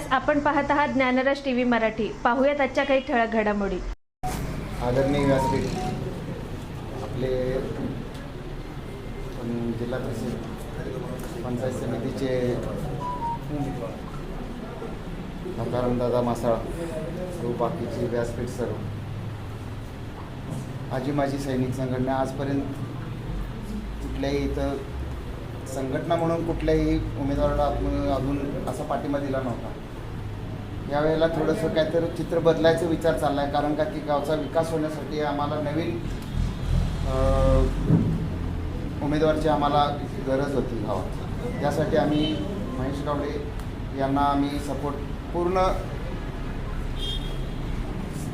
नमस्कार आपण पाहत आहात ज्ञानराज टी व्ही मराठी. पाहूयात आजच्या काही ठळक घडामोडी. आदरणीय व्यासपीठ आपले पण जिल्हा परिषद पंचायत समितीचे दादा मासाळ व बाकीचे व्यासपीठ सर्व. आजी माझी सैनिक संघटना आजपर्यंत कुठल्याही इथं संघटना म्हणून कुठल्याही उमेदवाराला आपण अजून असा पाठिंबा दिला नव्हता. यावेळेला थोडंसं काहीतरी चित्र बदलायचा विचार चालला आहे कारण का की गावचा विकास होण्यासाठी आम्हाला नवीन उमेदवारची आम्हाला गरज होती गावात. त्यासाठी आम्ही महेश गावडे यांना आम्ही सपोर्ट पूर्ण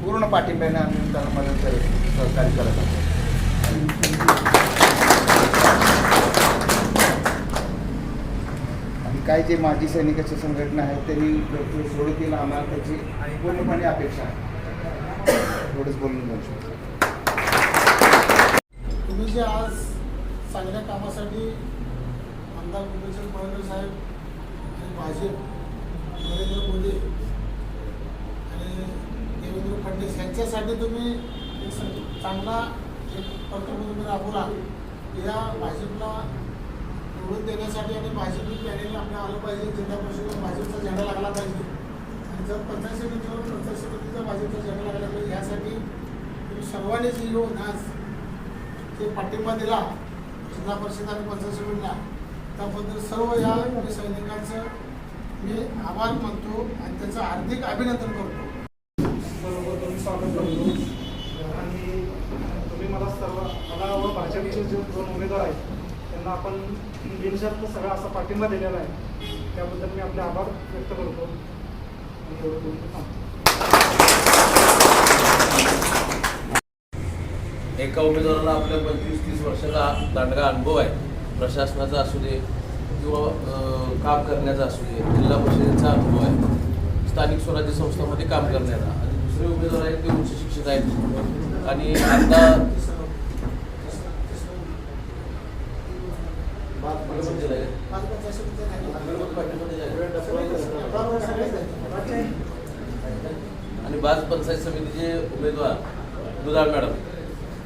पूर्ण पाठिंब्याने आम्ही त्यांना मदत करत सहकार्य करत आहोत. काय जे माजी सैनिकाची संघटना आहे त्यांनी लवकर सोडतील आम्हाला त्याची पूर्णपणे अपेक्षा आहे. थोडंच बोलून जाऊ शकतो. तुम्ही जे आज चांगल्या कामासाठी आमदार कुपेश्वर पळकर साहेब आणि भाजप नरेंद्र मोदी आणि देवेंद्र फडणवीस यांच्यासाठी तुम्ही एक चांगला एक पत्र तुम्ही राबवला. या भाजपला निवडून देण्यासाठी आणि भाजपी पॅनेल आपल्या आलं पाहिजे जिल्हा परिषदेला भाजपचा झेंडा लागला पाहिजे. आणि जर पंचायत समितीवर पंचायत समितीचा भाजपचा झेंडा लागला पाहिजे यासाठी तुम्ही सर्वांनीच येऊन आज ते पाठिंबा दिला जिल्हा परिषद आणि पंचायत समितीला त्याबद्दल सर्व या सैनिकांचं मी आभार मानतो आणि त्याचं हार्दिक अभिनंदन करतो. बरोबर तुम्ही स्वागत करतो. आणि तुम्ही मला सर्व मला व भाजपचे जे दोन उमेदवार आहेत त्यांना आपण बिनशर्त सगळा असा पाठिंबा दिलेला आहे. त्याबद्दल मी आपले आभार व्यक्त करतो. एका उमेदवाराला आपल्या पंचवीस तीस वर्षाचा दांडगा अनुभव आहे. प्रशासनाचा असू दे किंवा काम करण्याचा असू दे जिल्हा परिषदेचा अनुभव आहे. स्थानिक स्वराज्य संस्थांमध्ये काम करण्याचा आणि दुसरे उमेदवार आहेत ते उच्च शिक्षित आहेत. आणि आता आणि बाज पंचायत समितीचे उमेदवार दुधाळ मॅडम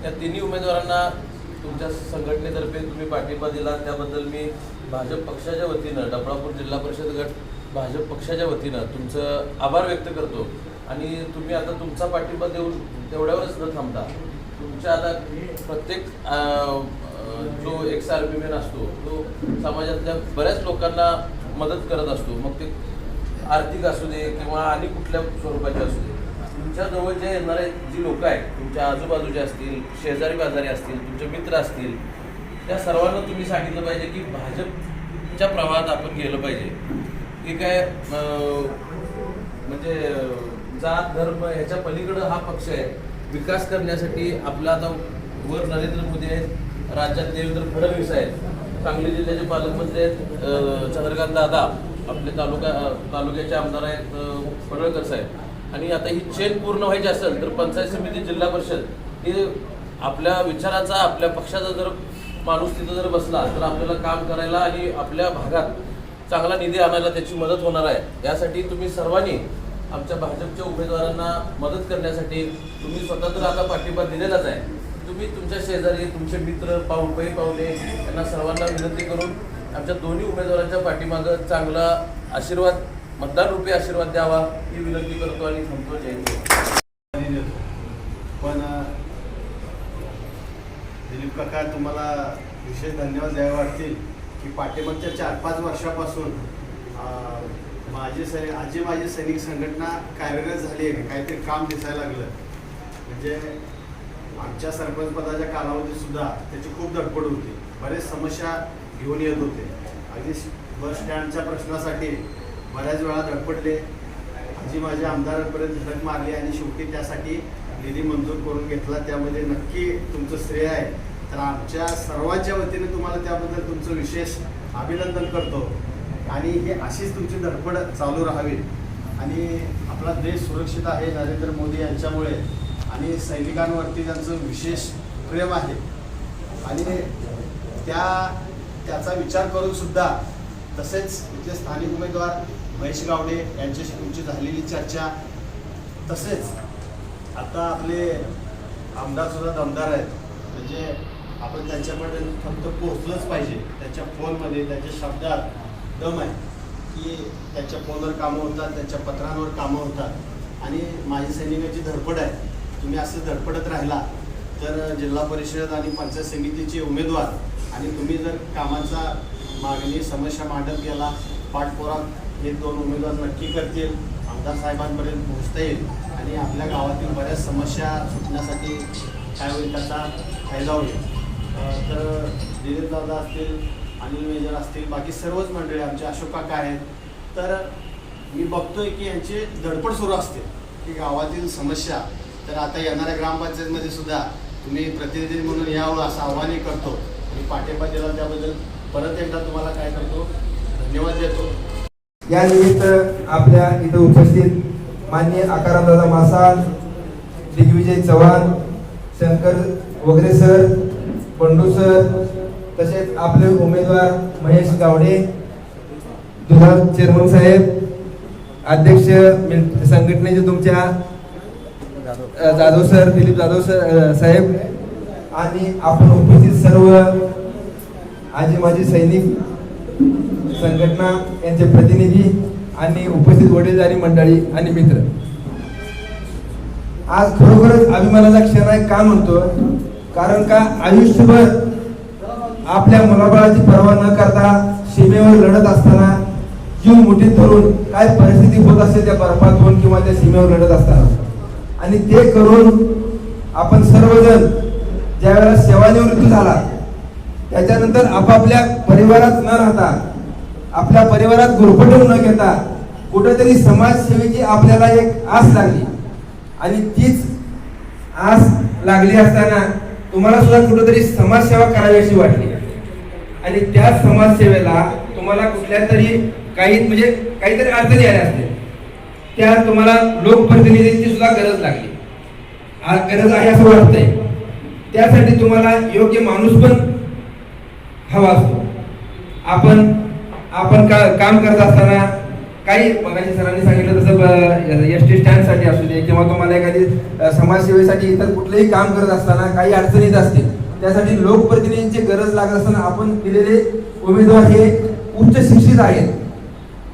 या तिन्ही उमेदवारांना तुमच्या संघटनेतर्फे तुम्ही पाठिंबा दिला. त्याबद्दल मी भाजप पक्षाच्या वतीनं डबळापूर जिल्हा परिषद गट भाजप पक्षाच्या वतीनं तुमचं आभार व्यक्त करतो. आणि तुम्ही आता तुमचा पाठिंबा देऊन तेवढ्यावरच न थांबता तुमच्या आता प्रत्येक जो एक्स आर पी असतो तो समाजातल्या बऱ्याच लोकांना मदत करत असतो. मग ते आर्थिक असू दे किंवा आणि कुठल्या स्वरूपाचे असू दे. तुमच्याजवळ जे येणारे जी लोक आहेत तुमच्या आजूबाजूचे असतील शेजारी पाजारी असतील तुमचे मित्र असतील त्या सर्वांना तुम्ही सांगितलं पाहिजे की भाजपच्या प्रवाहात आपण गेलं पाहिजे. की काय म्हणजे जात धर्म ह्याच्या पलीकडं हा पक्ष आहे. विकास करण्यासाठी आपला आता वर नरेंद्र मोदी आहेत राज्यात देवेंद्र फडणवीस आहेत. सांगली जिल्ह्याचे पालकमंत्री आहेत चंद्रकांत दादा आपले तालुका तालुक्याचे आमदार आहेत पडळकर साहेब. आणि आता ही चेन पूर्ण व्हायची असेल तर पंचायत समिती जिल्हा परिषद हे आपल्या विचाराचा आपल्या पक्षाचा जर माणूस तिथं जर बसला तर आपल्याला काम करायला आणि आपल्या भागात चांगला निधी आणायला त्याची मदत होणार आहे. यासाठी तुम्ही सर्वांनी आमच्या भाजपच्या उमेदवारांना मदत करण्यासाठी तुम्ही स्वतंत्र आता पाठिंबा दिलेलाच आहे. तुम्ही तुमच्या शेजारी तुमचे मित्र पाहू पै पाहुणे यांना सर्वांना विनंती करून आमच्या दोन्ही उमेदवारांच्या पाठीमागं चांगला आशीर्वाद मतदान रूपी आशीर्वाद द्यावा ही विनंती करतो आणि थांबतो जय देतो. पण दिलीप काका तुम्हाला विशेष धन्यवाद द्यावे वाटतील की पाठीमागच्या चार पाच वर्षापासून माझे सै आजी माझी सैनिक संघटना कार्यरत झाली आहे. काहीतरी काम दिसायला लागलं. म्हणजे आमच्या सरपंच पदाच्या कालावधीत सुद्धा त्याची खूप धडपड होती. बरेच समस्या घेऊन येत होते. अगदी बस स्टँडच्या प्रश्नासाठी बऱ्याच वेळा धडपडले. जी माझ्या आमदारांपर्यंत झलक मारली आणि शेवटी त्यासाठी निधी मंजूर करून घेतला. त्यामध्ये नक्की तुमचं श्रेय आहे. तर आमच्या सर्वांच्या वतीने तुम्हाला त्याबद्दल तुमचं विशेष अभिनंदन करतो. आणि हे अशीच तुमची धडपड चालू राहावी. आणि आपला देश सुरक्षित आहे नरेंद्र मोदी यांच्यामुळे. आणि सैनिकांवरती त्यांचं विशेष प्रेम आहे. आणि त्या त्याचा विचार करून सुद्धा तसेच इथले स्थानिक उमेदवार महेश गावडे यांच्याशी तुमची झालेली चर्चा तसेच आता आपले आमदार सुद्धा दमदार आहेत. म्हणजे आपण त्यांच्यापर्यंत फक्त पोहोचलंच पाहिजे. त्यांच्या फोनमध्ये त्यांच्या शब्दात दम आहे की त्यांच्या फोनवर कामं होतात त्यांच्या पत्रांवर कामं होतात. आणि माझी सैनिकाची धडपड आहे. तुम्ही असं धडपडत राहिला तर जिल्हा परिषद आणि पंचायत समितीचे उमेदवार आणि तुम्ही जर कामाचा मागणी समस्या मांडत गेला पाठपुरावा हे दोन उमेदवार नक्की करतील आमदार साहेबांपर्यंत पोहोचता येईल आणि आपल्या गावातील बऱ्याच समस्या सुटण्यासाठी काय होईल त्याचा फायदा होईल. तर दिलीप दादा असतील अनिल मेजर असतील बाकी सर्वच मंडळी आमचे अशोक काका आहेत. तर मी बघतोय की यांची धडपड सुरू असते की गावातील समस्या तर आता येणाऱ्या ग्रामपंचायतमध्ये सुद्धा तुम्ही प्रतिनिधी म्हणून यावं असं आव्हानही करतो. मी पाठिंबा दिला त्याबद्दल परत एकदा तुम्हाला काय करतो धन्यवाद देतो. या निमित्त आपल्या इथं उपस्थित माननीय आकारामदादा मासाळ दिग्विजय चव्हाण शंकर वगैरे सर पंडू सर तसेच आपले उमेदवार महेश गावडे दुधा चेअरमन साहेब अध्यक्ष संघटनेचे तुमच्या जाधव सर दिलीप जाधव सर साहेब आणि आपण उपस्थित सर्व आजी माजी सैनिक संघटना यांचे प्रतिनिधी आणि उपस्थित वडीलधारी मंडळी आणि मित्र. आज खरोखरच अभिमानाचा क्षण आहे का म्हणतो? कारण का आयुष्यभर आपल्या मुलाबाळाची पर्वा न करता सीमेवर लढत असताना जीव मुठीत धरून काय परिस्थिती होत असते त्या बर्फातून किंवा त्या सीमेवर लढत असताना? आणि ते करून आपण सर्वजण ज्या वेळेला सेवानिवृत्ती झाला त्याच्यानंतर आपापल्या परिवारात न राहता आपल्या परिवारात गुरफटून न घेता कुठेतरी समाजसेवेची आपल्याला एक आस लागली. आणि तीच आस लागली असताना तुम्हाला सुद्धा कुठेतरी समाजसेवा करावी अशी वाटली. आणि त्या समाजसेवेला तुम्हाला कुठल्या तरी काही म्हणजे काहीतरी अडचणी आल्या असतील. त्या तुम्हाला लोकप्रतिनिधींची सुद्धा गरज लागली. आज गरज आहे असं वाटतंय. त्यासाठी तुम्हाला योग्य माणूस पण हवा असतो. आपण आपण का काम करत असताना काही मगाशी सरांनी सांगितलं तसं एस टी स्टँडसाठी असू दे किंवा तुम्हाला एखादी समाजसेवेसाठी इतर कुठलंही काम करत असताना काही अडचणीत असतील त्यासाठी लोकप्रतिनिधींची गरज लागत असताना आपण दिलेले उमेदवार हे उच्च शिक्षित आहेत.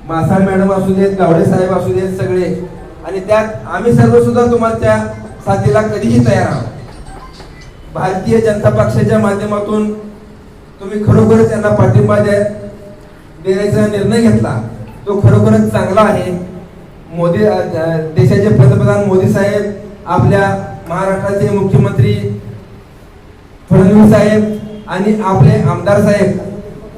मासाळ मॅडम असू देत गावडे साहेब असू देत सगळे. आणि त्यात आम्ही सर्व सुद्धा तुम्हाला त्या साथीला कधीही तयार आहोत. भारतीय जनता पक्षाच्या माध्यमातून तुम्ही खरोखरच त्यांना पाठिंबा द्या देण्याचा निर्णय घेतला. तो खरोखरच चांगला आहे. मोदी देशाचे पंतप्रधान मोदी साहेब आपल्या महाराष्ट्राचे मुख्यमंत्री फडणवीस साहेब आणि आपले आमदार साहेब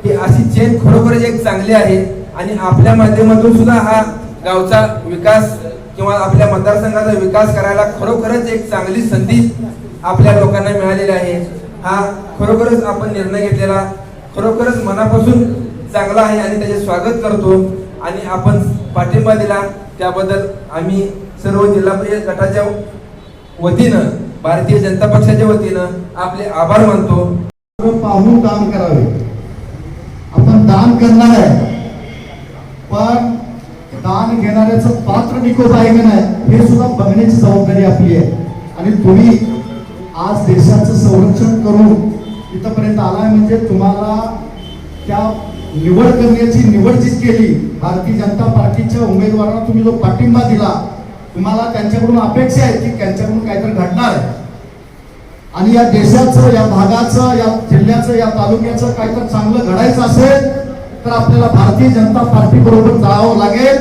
ही अशी चेन खरोखरच एक चांगली आहे. आणि आपल्या माध्यमातून सुद्धा हा गावचा विकास किंवा आपल्या मतदारसंघाचा विकास करायला खरोखरच एक चांगली संधी आपल्या लोकांना मिळालेली आहे. हा खरोखरच आपण निर्णय घेतलेला खरोखरच मनापासून चांगला आहे आणि त्याचे स्वागत करतो. आणि आपण पाठिंबा दिला. त्याबद्दल आम्ही सर्व जिल्हा परिषद गटाच्या वतीनं भारतीय जनता पक्षाच्या वतीनं आपले आभार मानतो. पाहून काम करावे. आपण दान करणार आहे. पण दान घेणाऱ्याचं पात्र निकोप आहे का नाही हे सुद्धा बघण्याची जबाबदारी आपली आहे. आणि तुम्ही आज देशाचं संरक्षण करून इथंपर्यंत आलाय म्हणजे तुम्हाला त्या निवड करण्याची निवड जी केली भारतीय जनता पार्टीच्या उमेदवारांना तुम्ही जो पाठिंबा दिला तुम्हाला त्यांच्याकडून अपेक्षा आहे की त्यांच्याकडून काहीतरी घडणार आहे. आणि या देशाचं या भागाचं या जिल्ह्याचं या तालुक्याचं काय तर चांगलं घडायचं असेल तर आपल्याला भारतीय जनता पार्टी बरोबर जावं लागेल.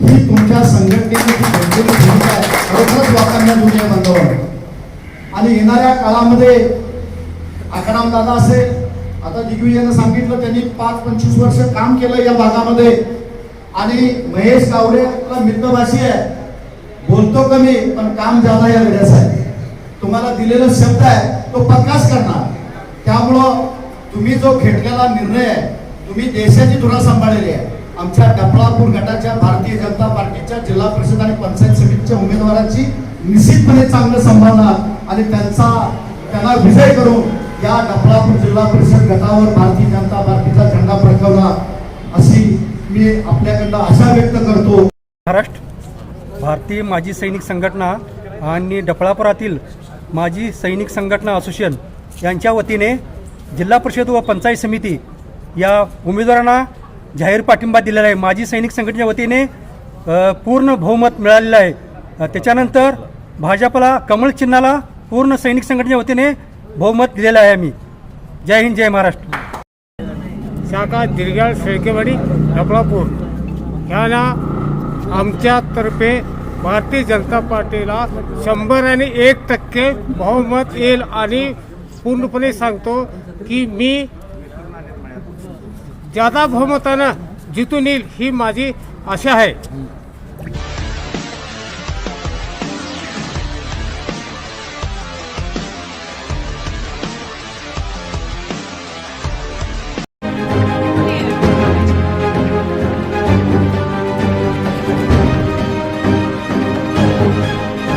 ही तुमच्या संघटनेची घेतलेली भूमिका आहे. खरोखरच वाकांना दुनिया बांधवांनो आणि येणाऱ्या काळामध्ये आकाराम दादा असेल आता दिग्विजयनं सांगितलं त्यांनी पाच पंचवीस वर्ष काम केलं या भागामध्ये. आणि महेश गावडे आपला मित्रभाषी आहे. बोलतो कमी पण काम जादा या वेळेसाठी तुम्हाला दिलेला शब्द आहे तो प्रकाश करणार. त्यामुळं तुम्ही जो घेतलेला निर्णय आहे तुम्ही देशाची धुरा सांभाळलेली आहे. आमच्या डफळापूर गटाच्या भारतीय जनता पार्टीच्या जिल्हा परिषद आणि पंचायत समितीच्या उमेदवारांची निश्चितपणे चांगलं सांभाळणार आणि त्यांचा त्यांना विजय करून या डफळापूर जिल्हा परिषद गटावर भारतीय जनता पार्टीचा झेंडा फडकवला अशी मी आपल्याकडनं आशा व्यक्त करतो. महाराष्ट्र भारतीय माजी सैनिक संघटना आणि डफळापुरातील माजी सैनिक संघटना असोसिएशन यांच्या वतीने जिल्हा परिषद व पंचायत समिती या उमेदवारांना जाहीर पाठिंबा दिलेला आहे. माजी सैनिक संघटनेच्या वतीने पूर्ण बहुमत मिळालेलं आहे. त्याच्यानंतर भाजपला कमळ चिन्हाला पूर्ण सैनिक संघटनेच्या वतीने बहुमत दिलेलं आहे आम्ही. जय हिंद जय महाराष्ट्र. शाखा दिरगाळ शेळकेवाडी डबळापूर ह्याला आमच्यातर्फे भारतीय जनता पार्टीला शंभर आणि एक टक्के बहुमत येईल आणि पूर्णपणे सांगतो की मी जादा बहुमतानं जितून येईल ही माझी आशा आहे.